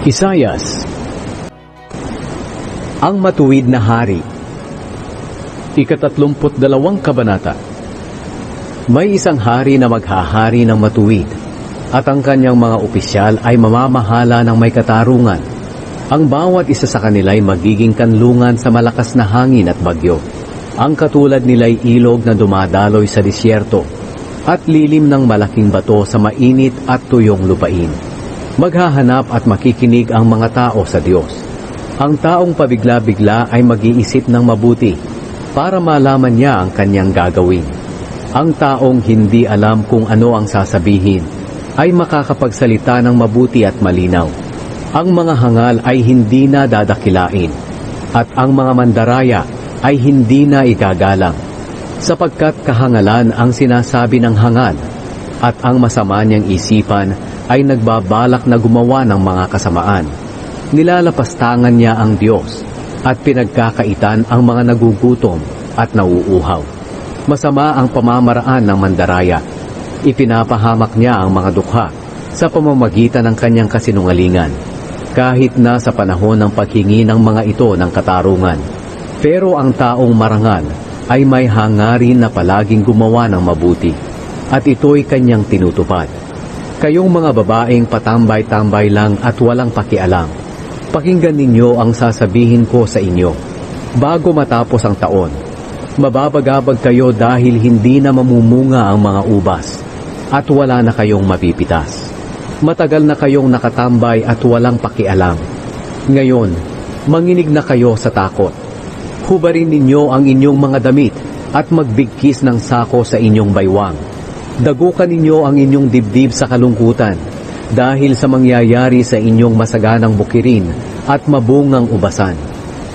Isayas Ang matuwid na hari Ikatatlumput dalawang kabanata May isang hari na maghahari ng matuwid at ang kanyang mga opisyal ay mamamahala ng may katarungan. Ang bawat isa sa kanila ay magiging kanlungan sa malakas na hangin at bagyo. Ang katulad nila ay ilog na dumadaloy sa disyerto at lilim ng malaking bato sa mainit at tuyong lupain. Maghahanap at makikinig ang mga tao sa Diyos. Ang taong pabigla-bigla ay mag-iisip ng mabuti para malaman niya ang kanyang gagawin. Ang taong hindi alam kung ano ang sasabihin ay makakapagsalita ng mabuti at malinaw. Ang mga hangal ay hindi na dadakilain at ang mga mandaraya ay hindi na igagalang sapagkat kahangalan ang sinasabi ng hangal at ang masama niyang isipan ay nagbabalak na gumawa ng mga kasamaan. Nilalapastangan niya ang Diyos at pinagkakaitan ang mga nagugutom at nauuhaw. Masama ang pamamaraan ng mandaraya. Ipinapahamak niya ang mga dukha sa pamamagitan ng kanyang kasinungalingan kahit na sa panahon ng paghingi ng mga ito ng katarungan. Pero ang taong marangal ay may hangarin na palaging gumawa ng mabuti at ito'y kanyang tinutupad. Kayong mga babaeng patambay-tambay lang at walang pakialam, pakinggan ninyo ang sasabihin ko sa inyo. Bago matapos ang taon, mababagabag kayo dahil hindi na mamumunga ang mga ubas at wala na kayong mapipitas. Matagal na kayong nakatambay at walang pakialam. Ngayon, manginig na kayo sa takot. Hubarin ninyo ang inyong mga damit at magbigkis ng sako sa inyong baywang. Dagukan ninyo ang inyong dibdib sa kalungkutan dahil sa mangyayari sa inyong masaganang bukirin at mabungang ubasan.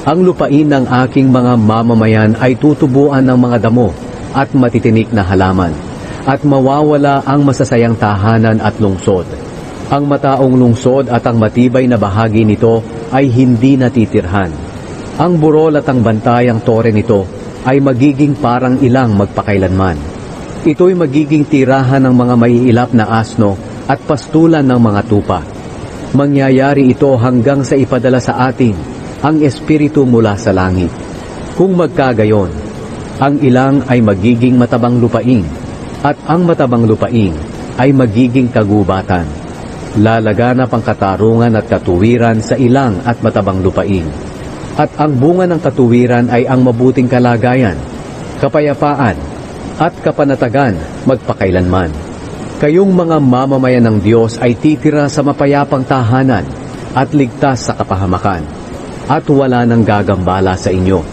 Ang lupain ng aking mga mamamayan ay tutubuan ng mga damo at matitinik na halaman at mawawala ang masasayang tahanan at lungsod. Ang mataong lungsod at ang matibay na bahagi nito ay hindi natitirhan. Ang burol at ang bantayang tore nito ay magiging parang ilang magpakailanman. Ito'y magiging tirahan ng mga maiilap na asno at pastulan ng mga tupa. Mangyayari ito hanggang sa ipadala sa atin ang Espiritu mula sa langit. Kung magkagayon, ang ilang ay magiging matabang lupain at ang matabang lupain ay magiging kagubatan. Lalaganap ang katarungan at katuwiran sa ilang at matabang lupain. At ang bunga ng katuwiran ay ang mabuting kalagayan, kapayapaan, at kapanatagan magpakailanman. Kayong mga mamamayan ng Diyos ay titira sa mapayapang tahanan at ligtas sa kapahamakan at wala nang gagambala sa inyo.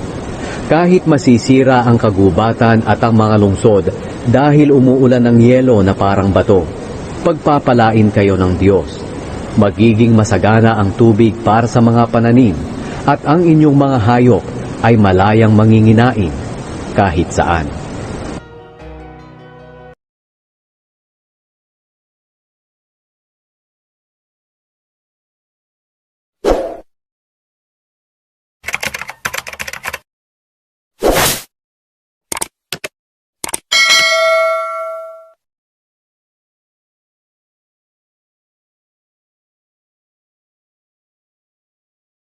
Kahit masisira ang kagubatan at ang mga lungsod dahil umuulan ng yelo na parang bato, pagpapalain kayo ng Diyos. Magiging masagana ang tubig para sa mga pananim at ang inyong mga hayop ay malayang manginginain kahit saan.